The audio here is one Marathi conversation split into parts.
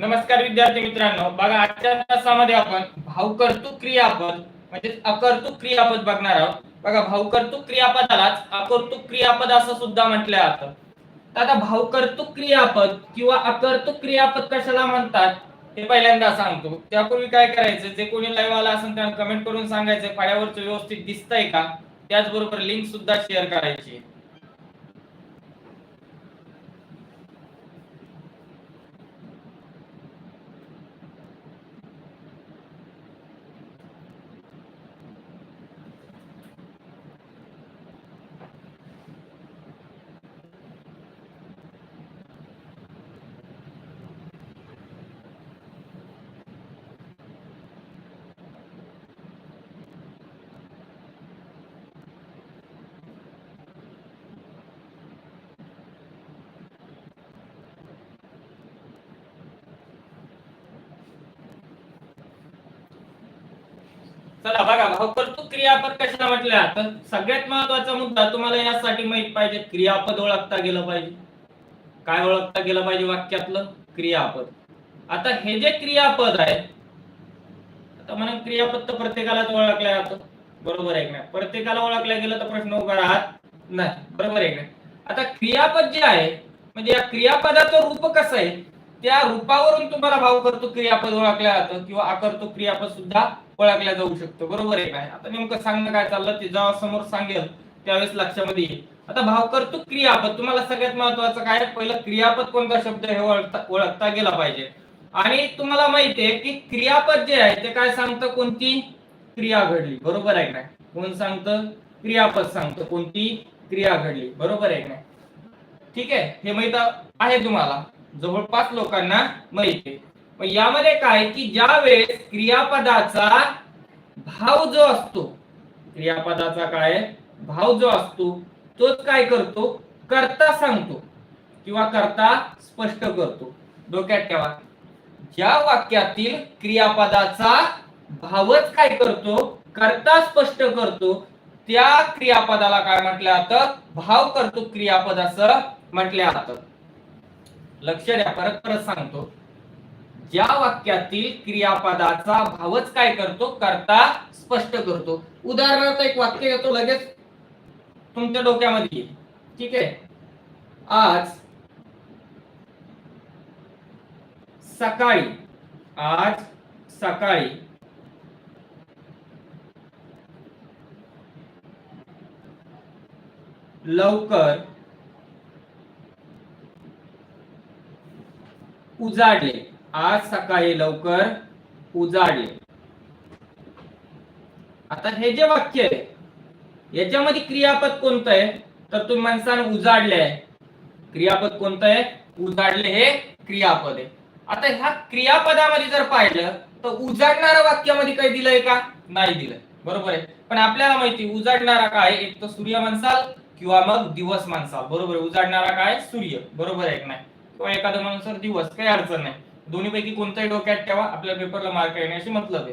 नमस्कार विद्यार्थी मित्रांनो बघा आजच्या तासामध्ये आपण भावकर्तुक क्रियापद म्हणजे अकर्तुक क्रियापद बघणार आहोत. बघा भावकर्तुक क्रियापदालाच अकर्तुक क्रियापद असं सुद्धा म्हटलं जातं. तर आता भावकर्तुक क्रियापद किंवा अकर्तुक क्रियापद कशाला म्हणतात हे पहिल्यांदा सांगतो. त्यापूर्वी काय करायचं जे कोणी लाईव्ह आला असेल त्यांना कमेंट करून सांगायचं फाळ्यावरचं व्यवस्थित दिसतंय का? त्याचबरोबर लिंक सुद्धा शेअर करायची. चला बघा हो, भावकर्तृक क्रियापद कशाला म्हटल्या? तर सगळ्यात महत्त्वाचा मुद्दा तुम्हाला यासाठी माहीत पाहिजे क्रियापद ओळखता गेलं पाहिजे. काय ओळखता गेलं पाहिजे वाक्यातलं? क्रियापद. आता हे जे क्रियापद आहे आता म्हणून क्रियापद तर प्रत्येकालाच ओळखलं जातं. बरोबर आहे की प्रत्येकाला ओळखलं गेलं तर प्रश्न उभा राहत नाही. बरोबर आहे ना आता क्रियापद जे आहे म्हणजे या क्रियापदाचं रूप कसं आहे? त्या रूपावरून तुम्हाला भावकर्तृक क्रियापद ओळखल्या जातं किंवा अकर्तृक क्रियापद सुद्धा ओळखल्या जाऊ शकतो. बरोबर आहे काय? आता नेमकं सांगणं काय चाललं ते जेव्हा समोर सांगेल त्यावेळेस लक्षामध्ये येईल. आता भावकर्तृक क्रियापद तुम्हाला सगळ्यात महत्वाचं काय? पहिलं क्रियापद कोणता शब्द हे ओळखता ओळखता गेला पाहिजे. आणि तुम्हाला माहितीये की क्रियापद जे आहे ते काय सांगतं? कोणती? क्रिया घडली. बरोबर आहे काय? कोण सांगतं? क्रियापद सांगतं. कोणती? क्रिया घडली. बरोबर आहे काय? ठीक आहे? हे माहीत आहे तुम्हाला? जवळपास लोकांना माहिती आहे. मग यामध्ये काय की ज्या वेळेस क्रियापदाचा भाव जो असतो क्रियापदाचा काय भाव जो असतो तोच काय करतो? करता सांगतो किंवा करता स्पष्ट करतो. डोक्यात ठेवा. ज्या वाक्यातील क्रियापदाचा भावच काय करतो? करता स्पष्ट करतो. त्या क्रियापदाला काय म्हटलं जातं? भाव करतो क्रियापद असं म्हटलं जातं. लक्ष द्या परत परत सांगतो. ज्या वाक्यातील क्रियापदाचा भावच काय करतो करता स्पष्ट करतो. उदाहरणार्थ एक वाक्य येतो लगेच. तुमच्या डोक्यामध्ये येईल. ठीक आहे? आज सकाळी आज सकाळी लवकर उजाडले. आज सकाळी लवकर उजाडले. आता हे जे वाक्य आहे याच्यामध्ये क्रियापद कोणतं आहे? तर तुम्ही माणसाने उजाडले आहे. क्रियापद कोणतं आहे? उजाडले हे क्रियापद आहे. आता ह्या क्रियापदामध्ये जर पाहिलं तर उजाडणाऱ्या वाक्यामध्ये काही दिलंय का? नाही दिलंय. बरोबर आहे? पण आपल्याला माहिती उजाडणारा काय? एक तर सूर्य माणसाल किंवा मग दिवस माणसाल. बरोबर आहे? उजाडणारा काय? सूर्य. बरोबर आहे नाही? किंवा एखादा माणूस दिवस काही अडचण नाही दोन्ही पैकी कोणताही डोक्यात ठेवा आपल्या पेपरला मार्क येण्याशी मतलब आहे.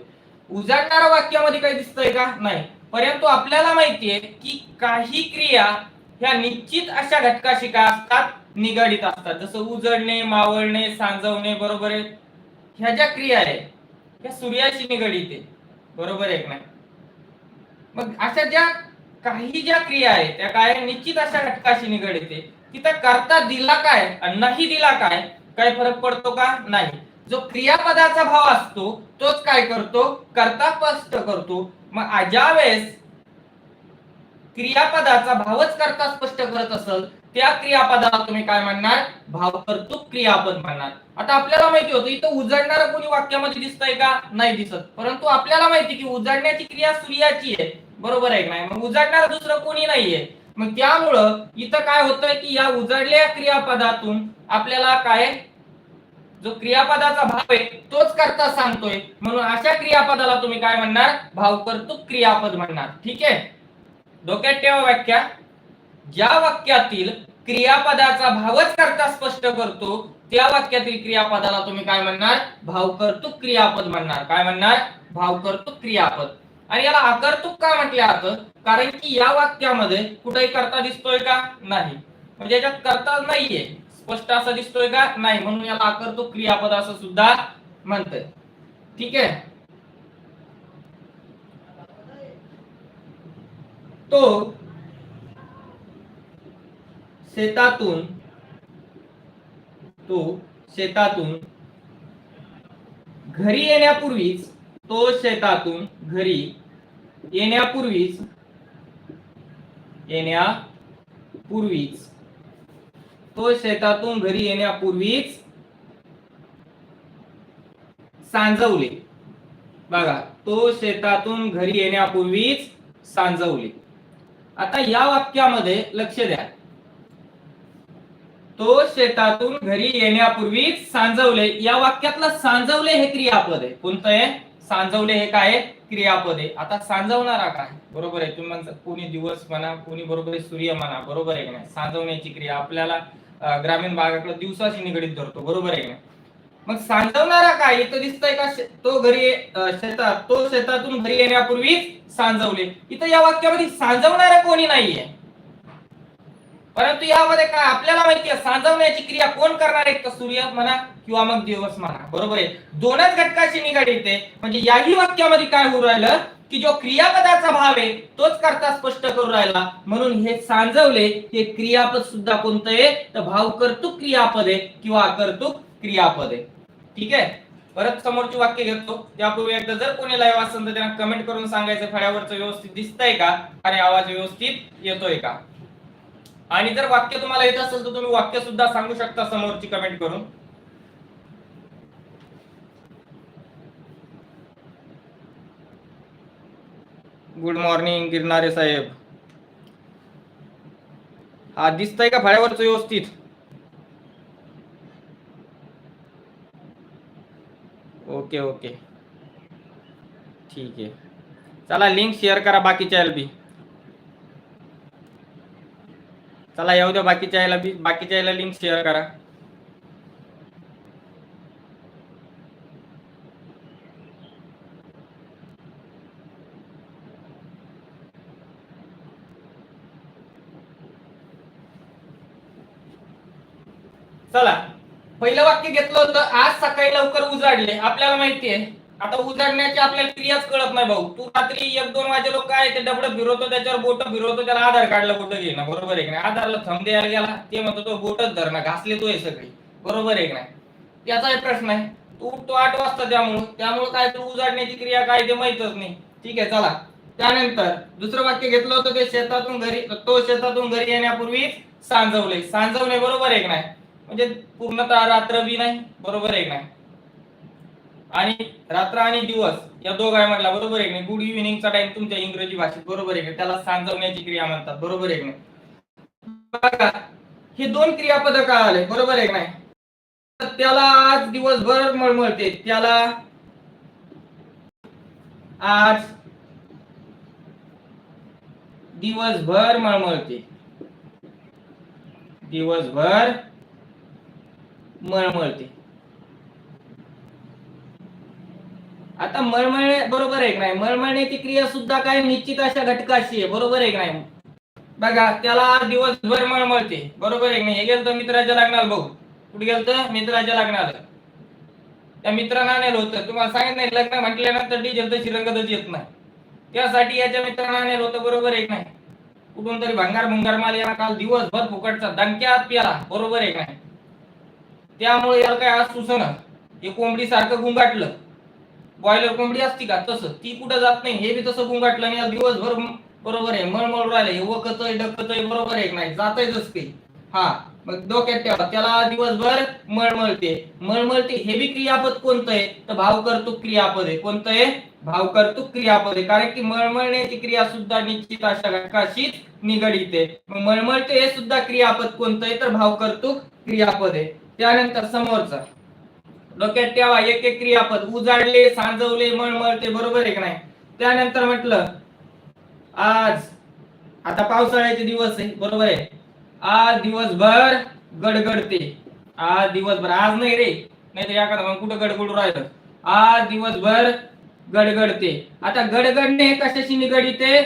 उजाडणाऱ्या वाक्यामध्ये काही दिसतंय का? नाही. परंतु आपल्याला माहितीये की काही क्रिया ह्या निश्चित अशा घटकाशी काय असतात? निगडित असतात. जसं उजळणे मावळणे सांजवणे बरोबर आहे? ह्या ज्या क्रिया आहे ह्या सूर्याशी निगडित आहे बरोबर आहे की नाही? मग अशा ज्या काही ज्या क्रिया आहेत त्या काय निश्चित अशा घटकाशी निगडित आहे तिथं करता दिला काय आणि नाही दिला काय काय फरक पडतो का? नाही. जो क्रियापदाचा भाव असतो तोच काय करतो? करता स्पष्ट करतो. मग ज्या वेळेस क्रियापदाचा भावच करता स्पष्ट करत असल त्या क्रियापदाला तुम्ही काय म्हणणार? भाव करतो क्रियापद म्हणणार. आता आपल्याला माहिती होतं इथं उजळणारं कोणी वाक्यामध्ये दिसतंय का? नाही दिसत. परंतु आपल्याला माहिती की उजळण्याची क्रिया सूर्याची आहे. बरोबर आहे नाही? मग उजाडणार दुसरं कोणी नाहीये. मग त्यामुळं इथं काय होतंय की या उजळल्या क्रियापदातून आपल्याला काय? जो क्रियापदाचा भाव आहे तोच करता सांगतोय. म्हणून अशा क्रियापदाला तुम्ही काय म्हणणार? भावकर्तृक क्रियापद म्हणणार. ठीक आहे? डोक्यात ठेवा व्याख्या. ज्या वाक्यातील क्रियापदाचा भावच करता स्पष्ट करतो त्या वाक्यातील क्रियापदाला तुम्ही काय म्हणणार? भावकर्तृक क्रियापद म्हणणार. काय म्हणणार? भावकर्तृक क्रियापद. आणि याला आकर्तुक का म्हटलं जातं कारण की या वाक्यामध्ये कुठेही करता दिसतोय का? नाही. म्हणजे याच्यात करता नाहीये. स्पष्ट असं दिसतोय का? नाही. म्हणून याला आकर्तो क्रियापद असं सुद्धा म्हणतंय ठीक आहे? तो शेतातून तो शेतातून घरी येण्यापूर्वीच तो शेतातून घरी येण्यापूर्वीच येण्यापूर्वीच तो शेतातून घरी येण्यापूर्वीच सांजवले. बघा तो शेतातून घरी येण्यापूर्वीच सांजवले. आता या वाक्यामध्ये लक्ष द्या. तो शेतातून घरी येण्यापूर्वीच सांजवले. या वाक्यातलं सांजवले हे क्रियापद आहे. कोणतं आहे? सांजवले हे काय क्रियापदे. आता सांजवणारा काय? बरोबर आहे. तुम्ही म्हणता कोणी दिवस म्हणा कोणी बरोबर आहे सूर्य म्हणा बरोबर आहे की नाही? सांजवण्याची क्रिया आपल्याला ग्रामीण भागाकडे दिवसाशी निगडीत धरतो. बरोबर आहे की नाही? मग सांजवणारा काय? इथं दिसतंय का शे- तो घरी शेतात तो शेतातून घरी येण्यापूर्वीच सांजवले. इथं या वाक्यामध्ये सांजवणारा कोणी नाहीये. परंतु यामध्ये काय आपल्याला माहिती आहे सांजवण्याची क्रिया कोण करणार आहे? तर सूर्य म्हणा किंवा मग दिवस म्हणा. बरोबर आहे? दोनच घटकाशी निगडीत आहे. म्हणजे याही वाक्यामध्ये काय होऊ राहिलं की जो क्रियापदाचा भाव आहे तोच करता स्पष्ट करू राहिला. म्हणून हे सांजवले हे क्रियापद सुद्धा कोणतं आहे? तर भाव कर्तुक क्रियापद आहे किंवा अकर्तुक क्रियापद आहे. ठीक आहे? परत समोरची वाक्य घेतो. त्यापूर्वी एकदा जर कोणी लाईव्ह असेल तर त्यांना कमेंट करून सांगायचं फळ्यावरचं व्यवस्थित दिसतंय का? आणि आवाज व्यवस्थित येतोय का? आणि जर वाक्य तुम्हाला येत असेल तर तुम्ही वाक्य सुद्धा सांगू शकता समोरची कमेंट करून. गुड मॉर्निंग गिरणारे साहेब. हा दिसतंय का फळ्यावरच व्यवस्थित? ओके ओके ठीक आहे. चला लिंक शेअर करा बाकीच्या याला बी चला येऊ द्या बाकीच्या याला बी बाकीच्या याला लिंक शेअर करा. चला पहिलं वाक्य घेतलं होतं आज सकाळी लवकर उजाडले. आपल्याला माहिती आहे. आता उजाडण्याची आपल्याला क्रियाच कळत नाही भाऊ. तू रात्री एक दोन वाजे लोक काय ते डबडं फिरवतो त्याच्यावर बोट फिरवतो त्याला आधार कार्डला बोट घेणं बरोबर आहे की नाही? आधारला थंब द्यायला गेला ते म्हणतो तो बोटच धरणं घासले तो सगळी बरोबर आहे की नाही? त्याचा एक प्रश्न आहे. तू उठतो आठ वाजता त्यामुळं त्यामुळं काय तू उजाडण्याची क्रिया काय ते माहितच नाही. ठीक आहे चला. त्यानंतर दुसरं वाक्य घेतलं होतं ते शेतातून घरी तो शेतातून घरी येण्यापूर्वी सांजवले सांजवले बरोबर आहे की नाही? म्हणजे पूर्णतः रात्र बी नाही बरोबर आहे की नाही? आणि रात्र आणि दिवस या दोघा म्हटला बरोबर आहे नाही? गुड इव्हिनिंगचा टाइम तुमच्या इंग्रजी भाषेत बरोबर आहे त्याला सांजवण्याची क्रिया म्हणतात बरोबर आहे नाही? बघा हे दोन क्रियापद का आले बरोबर आहे नाही? त्याला आज दिवसभर मळमळते त्याला आज दिवसभर मळमळते दिवसभर मळमळते आता मळमळणे बरोबर आहे नाही? मळमळण्याची क्रिया सुद्धा काय निश्चित अशा घटकाशी आहे बरोबर आहे नाही? बघा त्याला दिवसभर मळमळते बरोबर आहे नाही? हे गेलं तर मित्राच्या लागणार भाऊ कुठे गेलं तर मित्राच्या लागणार त्या मित्रांना नेलं होतं. तुम्हाला सांगितलं नाही लग्न म्हटल्यानंतर डिझेल तशी रंगतच येत नाही. त्यासाठी याच्या मित्रांना नेलं होतं बरोबर आहे नाही? कुठून तरी भंगार भंगार माल याला काल दिवसभर फुकटचा दणक्यात प्याला बरोबर आहे नाही? त्यामुळे याला काय आज सुसन हे कोंबडी सारखं गुंगाटलं. बॉयलर कोंबडी असती का? तसं. ती कुठं जात नाही. हे बी तसं गुंगाटलं आणि दिवसभर बरोबर आहे. मळमळ राहिलं. हे वकतय डकतय बरोबर आहे की नाही? जातय जस काही. हा. मग डोक्यात ठेवा. त्याला दिवसभर मळमळते. मळमळते हे बी क्रियापद कोणतं आहे? तर भाव कर्तुक क्रियापद आहे. कोणतं आहे? भाव कर्तुक क्रियापद आहे. कारण की मळमळण्याची क्रिया सुद्धा निश्चित अशा घटकाशीच निगडीत आहे. मग मळमळते हे सुद्धा क्रियापद कोणतं आहे? तर भाव कर्तुक क्रियापद आहे. त्यानंतर समोरचा. डोक्यात ठेवा एक एक क्रियापद. उजाडले सांजवले मळमळते बरोबर आहे की नाही? त्यानंतर म्हटलं आज आता पावसाळ्याचे दिवस आहे बरोबर आहे? आज दिवसभर गडगडते. आज दिवसभर आज नाही रे. नाहीतर एखादा मग कुठं गडगडू राहिलं? आज दिवसभर गडगडते. आता गडगडणे हे कशाशी निगडीत? आहे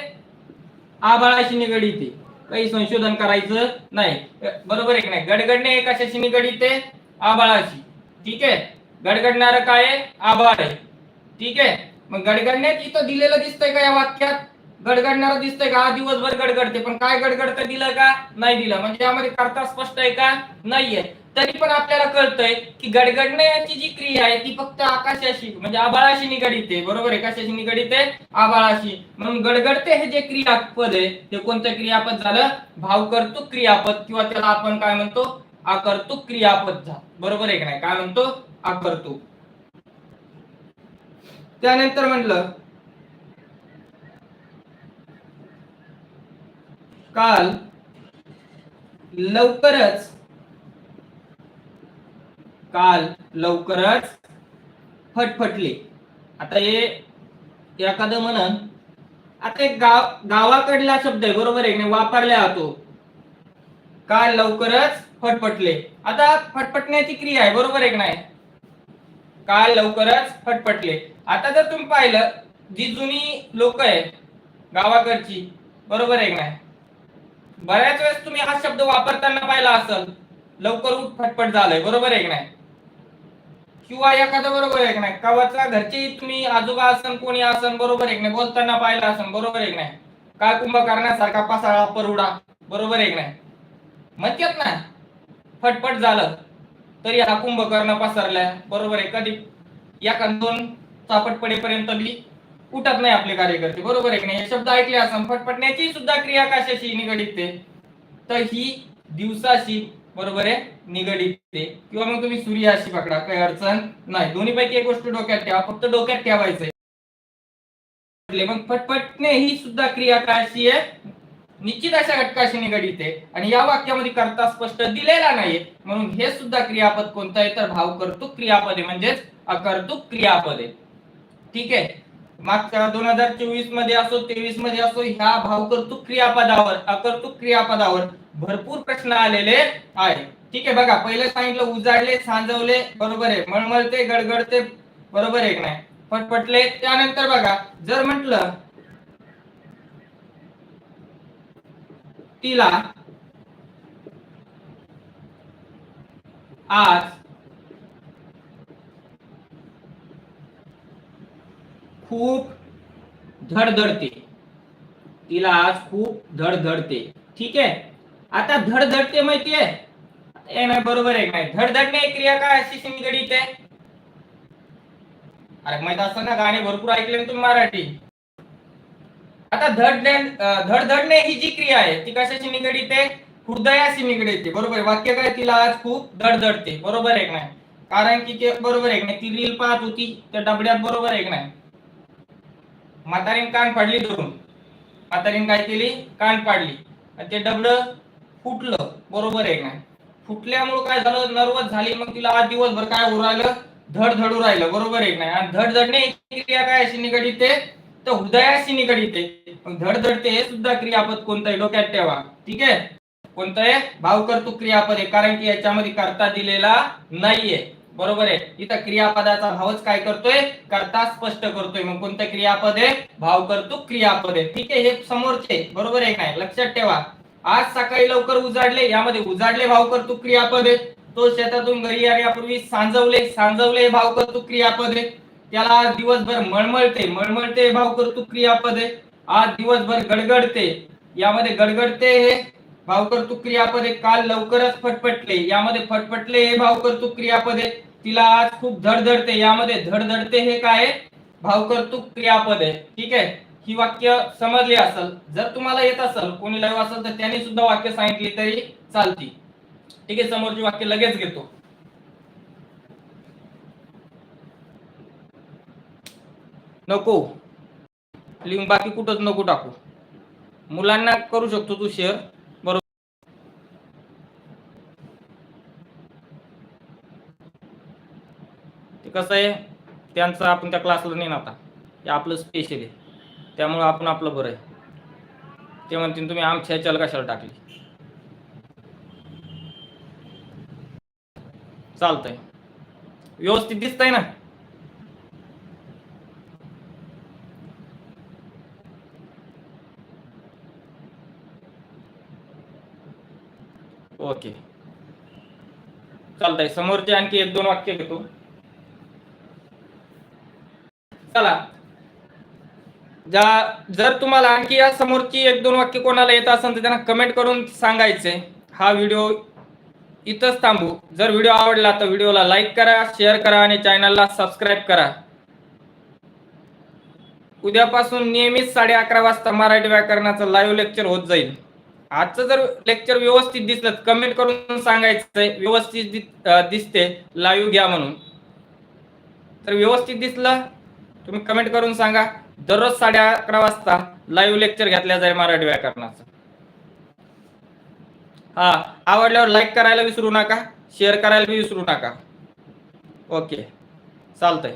आबाळाशी निगडीते. आहे काही संशोधन करायचं नाही. बरोबर आहे की नाही? गडगडणे हे कशाशी निगडीते? आहे आबाळाशी ठीक आहे? गडगडणारं काय आभाळ आहे. ठीक आहे? मग गडगडण्यात इथं दिलेलं दिसतंय का या वाक्यात? गडगडणार दिसतंय का? हा दिवसभर गडगडते. पण काय गडगडतं दिलं का? नाही दिलं. म्हणजे यामध्ये करता स्पष्ट आहे का? नाहीये तरी पण आपल्याला कळतंय की गडगडण्याची जी क्रिया आहे ती फक्त आकाशाशी म्हणजे आबाळाशी निगडीत आहे. बरोबर आहे? कशाशी निगडीत आहे? आबाळाशी म्हणून गडगडते हे जे क्रियापद आहे ते कोणतं क्रियापद झालं? भावकर्तुक क्रियापद किंवा त्याला आपण काय म्हणतो? आकर्तुक क्रियापद झालं. बरोबर आहे का नाही? काय म्हणतो? आकारतो त्यानंतर म्हटलं काल लवकरच काल लवकरच फटफटले. आता हे एखादं म्हणन आता एक गाव गावाकडला शब्द आहे बरोबर आहे की नाही? वापरला जातो काल लवकरच फटफटले. आता फटफटण्याची क्रिया आहे बरोबर आहे नाही? काल लवकरच फटफटले. आता जर तुम्ही पाहिलं जी जुनी लोक आहे गावाकडची बरोबर आहे नाही? बऱ्याच वेळेस तुम्ही हा शब्द वापरताना पाहिला असेल लवकर उठ फटफट झालंय बरोबर आहे नाही? किंवा एखादं बरोबर आहे की नाही? कवाचा घरचे तुम्ही आजोबा असन कोणी असन बरोबर आहे नाही? बोलताना पाहिलं असन बरोबर आहे नाही? काय कुंभ करण्यासारखा पासाळा परुडा बरोबर आहे नाही? म्हणतात ना. फटफट झालं. तरी हा कुंभकर्ण पसरलाय. बरोबर आहे कधी एका दोन चापट पडेपर्यंत बी उठत नाही आपले कार्यकर्ते. बरोबर आहे की नाही? हे शब्द ऐकले असं फटफटण्याची सुद्धा क्रिया कशाशी निगडीत ते तर ही दिवसाशी बरोबर आहे निगडीत ते किंवा मग तुम्ही सूर्याशी पकडा काही अडचण नाही. दोन्ही पैकी एक गोष्ट डोक्यात ठेवा फक्त डोक्यात ठेवायचंय. मग फटफटणे ही सुद्धा क्रिया कशी आहे? निश्चित अशा घटकाशी निगडीत आहे. आणि या वाक्यामध्ये करता स्पष्ट दिलेला नाहीये. म्हणून हे सुद्धा क्रियापद कोणतं आहे तर भाव कर्तुक क्रियापद आहे म्हणजेच अकर्तुक क्रियापद. आहे ठीक आहे? मागच्या दोन हजार चोवीसमध्ये असो तेवीसमध्ये असो ह्या भावकर्तुक क्रियापदावर अकर्तुक क्रियापदावर भरपूर प्रश्न आलेले आहे ठीक आहे बघा पहिले सांगितलं उजाडले सांजवले बरोबर आहे. मळमळते गडगडते बरोबर आहे नाही? पटपटले त्यानंतर बघा जर म्हटलं तिला आज खूप धडधडते. तिला आज खूप धडधडते. ठीक आहे? आता धडधडते माहितीये नाही बरोबर आहे काय? धडधडणे क्रिया काय अशी निगडीत आहे? अरे माहीत असं ना गाणे भरपूर ऐकले ना तुम्ही मराठी. आता धड धडधडणे ही जी क्रिया आहे ती कशाशी निगडीत आहे? हृदयाशी निगडीत बरोबर आहे. वाक्य काय तिला आज खूप धडधडते बरोबर आहे नाही? कारण की बरोबर आहे नाही? ती रील पाहत होती त्या डबड्यात बरोबर आहे नाही? म्हातारीन कान फाडली धरून. म्हातारीन काय केली? कान पाडली आणि ते डबड फुटलं. बरोबर आहे नाही? फुटल्यामुळे काय झालं? नर्वस झाली. मग तिला आज दिवसभर काय होऊ राहिलं? धड धडू राहिलं. बरोबर आहे नाही? आणि धडधडणे ही क्रिया काय अशी निगडीत आहे? तर हृदयाशी निगडीत आहे. मग धडधडते हे सुद्धा क्रियापद कोणतं आहे डोक्यात ठेवा. ठीक आहे? कोणतं आहे भावकर्तृक क्रियापद आहे. कारण की याच्यामध्ये करता दिलेला नाहीये. बरोबर आहे? इथं क्रियापदाचा भावच काय करतोय? करता स्पष्ट करतोय. मग कोणतं क्रियापद आहे? भावकर्तृक क्रियापद आहे. ठीक आहे? हे समोरचे बरोबर आहे काय लक्षात ठेवा. आज सकाळी लवकर उजाडले. यामध्ये उजाडले भावकर्तुक क्रियापद आहे. तो शेतातून घरी येण्यापूर्वी सांजवले. सांजवले हे भावकर्तृक क्रियापद आहे. त्याला आज दिवसभर मळमळते मळमळते भाव भावकर्तृक क्रियापद आहे आज दिवसभर गडगडते. यामध्ये गडगडते हे भावकर्तृक क्रियापद आहे काल लवकरच फटफटले. यामध्ये फटफटले हे भावकर्तृक क्रियापद आहे तिला आज खूप धडधडते. यामध्ये धडधडते हे काय? भाव भावकर्तृक क्रियापद आहे ठीक आहे? ही वाक्य समजली असेल. जर तुम्हाला येत असेल कोणी लाईव्ह असेल तर त्यांनी सुद्धा वाक्य सांगितली तरी चालती. ठीक आहे? समोरची वाक्य लगेच घेतो. नको. लिंक बाकी कुठंच नको टाकू. मुलांना करू शकतो तू शेअर बरोबर? ते कसं आहे त्यांचं आपण त्या क्लासला नाही ना आता. हे आपलं स्पेशल आहे. त्यामुळं आपण आपलं बरं आहे. ते म्हणतील तुम्ही आमच्या ह्याच्याला कशाला टाकली? चालतंय. व्यवस्थित दिसतंय ना? ओके. चालतंय समोरचे आणखी एक दोन वाक्य घेतो. चला. ज्या जर तुम्हाला आणखी या समोरची एक दोन वाक्य कोणाला येत असेल तर त्यांना कमेंट करून सांगायचे. हा व्हिडिओ इथंच थांबू. जर व्हिडिओ आवडला तर व्हिडिओला लाईक करा शेअर करा आणि चॅनलला सबस्क्राईब करा. उद्यापासून नियमित साडे अकरा वाजता मराठी व्याकरणाचं लाईव्ह लेक्चर होत जाईल. आजचं जर लेक्चर व्यवस्थित दिसलं कमेंट करून सांगायचंय व्यवस्थित दिसते लाईव्ह घ्या म्हणून. तर व्यवस्थित दिसलं तुम्ही कमेंट करून सांगा. दररोज साडे अकरा वाजता लाईव्ह लेक्चर घेतल्या जाईल मराठी व्याकरणाचं. हा आवडल्यावर लाईक करायला विसरू नका शेअर करायला बी विसरू नका. ओके चालतंय.